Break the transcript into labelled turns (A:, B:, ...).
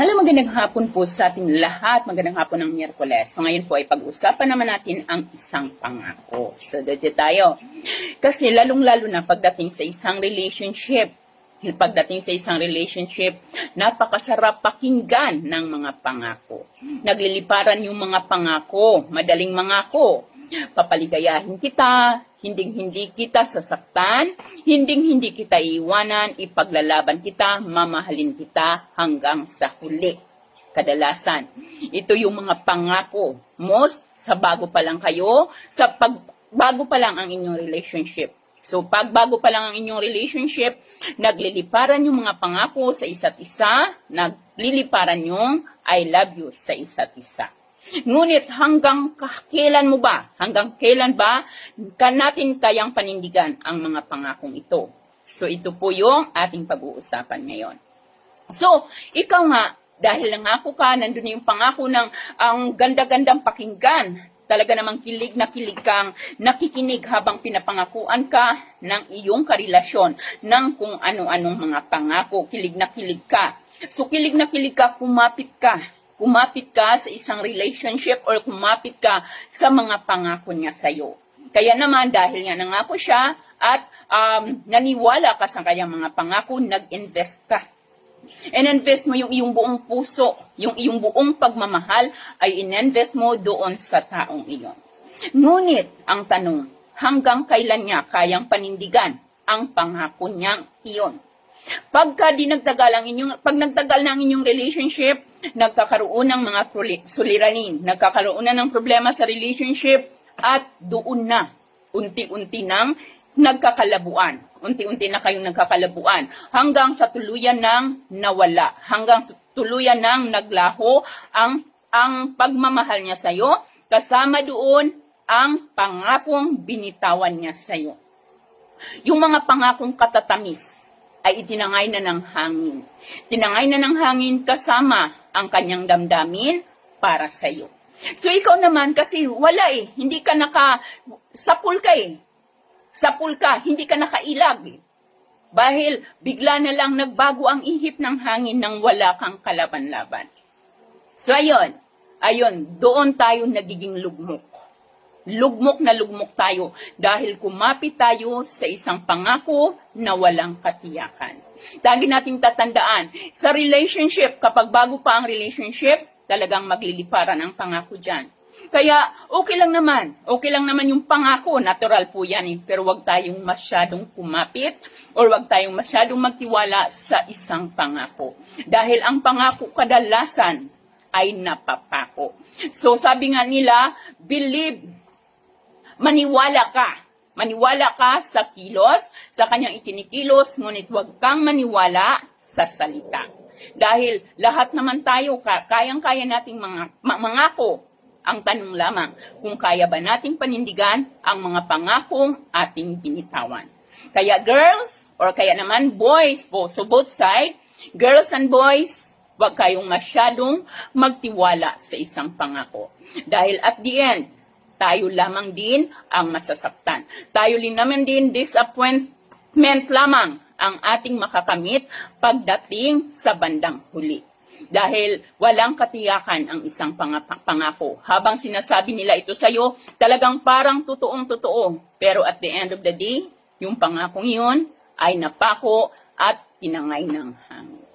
A: Hello, magandang hapon po sa ating lahat. Magandang hapon ng Miyerkules. So ngayon po ay pag-usapan naman natin ang isang pangako. So dito tayo. Kasi lalong-lalo na pagdating sa isang relationship, pagdating sa isang relationship, napakasarap pakinggan ng mga pangako. Nagliliparan yung mga pangako, madaling mangako. Papaligayahin kita, hinding-hindi kita sasaktan, hinding-hindi kita iiwanan, ipaglalaban kita, mamahalin kita hanggang sa huli. Kadalasan, ito yung mga pangako. Most, sa bago pa lang kayo, sa pag, bago pa lang ang inyong relationship. So, pag bago pa lang ang inyong relationship, nagliliparan yung mga pangako sa isa't isa, nagliliparan yung I love you sa isa't isa. Ngunit hanggang kailan mo ba, hanggang kailan ba ka natin kayang panindigan ang mga pangakong ito? So ito po yung ating pag-uusapan ngayon. So, ikaw nga, dahil nangako ka, nandun yung pangako ng ang ganda-gandang pakinggan. Talaga namang kilig na kilig kang nakikinig habang pinapangakuan ka ng iyong karelasyon ng kung ano-anong mga pangako. Kilig na kilig ka. So, kilig na kilig ka, kumapit ka kumapit ka sa isang relationship or kumapit ka sa mga pangako niya sa iyo. Kaya naman dahil nga nangako siya at um, naniwala ka sa kanyang mga pangako, nag-invest ka. In-invest mo yung iyong buong puso, yung iyong buong pagmamahal ay in-invest mo doon sa taong iyon. Ngunit ang tanong, hanggang kailan niya kayang panindigan ang pangako niyang iyon? Pagka di nagtagal ang inyong, pag nagtagal na ang inyong relationship, nagkakaroon ng mga suliranin, nagkakaroon na ng problema sa relationship, at doon na, unti-unti nang nagkakalabuan. Unti-unti na kayong nagkakalabuan. Hanggang sa tuluyan ng nawala. Hanggang sa tuluyan ng naglaho ang, ang pagmamahal niya sa iyo. Kasama doon ang pangakong binitawan niya sa iyo. Yung mga pangakong katatamis, ay itinangay na ng hangin. Tinangay na ng hangin kasama ang kanyang damdamin para sa iyo. So ikaw naman kasi wala eh, hindi ka naka sapul ka eh. Sapul ka, hindi ka nakailag eh. Dahil bigla na lang nagbago ang ihip ng hangin nang wala kang kalaban-laban. So ayun, ayun, doon tayo nagiging lugmok. Lugmok na lugmok tayo dahil kumapit tayo sa isang pangako na walang katiyakan. Lagi nating tatandaan, sa relationship, kapag bago pa ang relationship, talagang magliliparan ang pangako dyan. Kaya, okay lang naman. Okay lang naman yung pangako. Natural po yan eh. Pero wag tayong masyadong kumapit or wag tayong masyadong magtiwala sa isang pangako. Dahil ang pangako kadalasan ay napapako. So, sabi nga nila, believe maniwala ka. Maniwala ka sa kilos, sa kanyang ikinikilos, ngunit huwag kang maniwala sa salita. Dahil lahat naman tayo, kayang-kaya nating mga, mangako. Ang tanong lamang, kung kaya ba nating panindigan ang mga pangakong ating binitawan. Kaya girls, or kaya naman boys po, so both side, girls and boys, huwag kayong masyadong magtiwala sa isang pangako. Dahil at the end, tayo lamang din ang masasaktan. Tayo din naman din disappointment lamang ang ating makakamit pagdating sa bandang huli. Dahil walang katiyakan ang isang pangako. Habang sinasabi nila ito sa iyo, talagang parang totoong totoo. Pero at the end of the day, yung pangakong yun ay napako at tinangay ng hangin.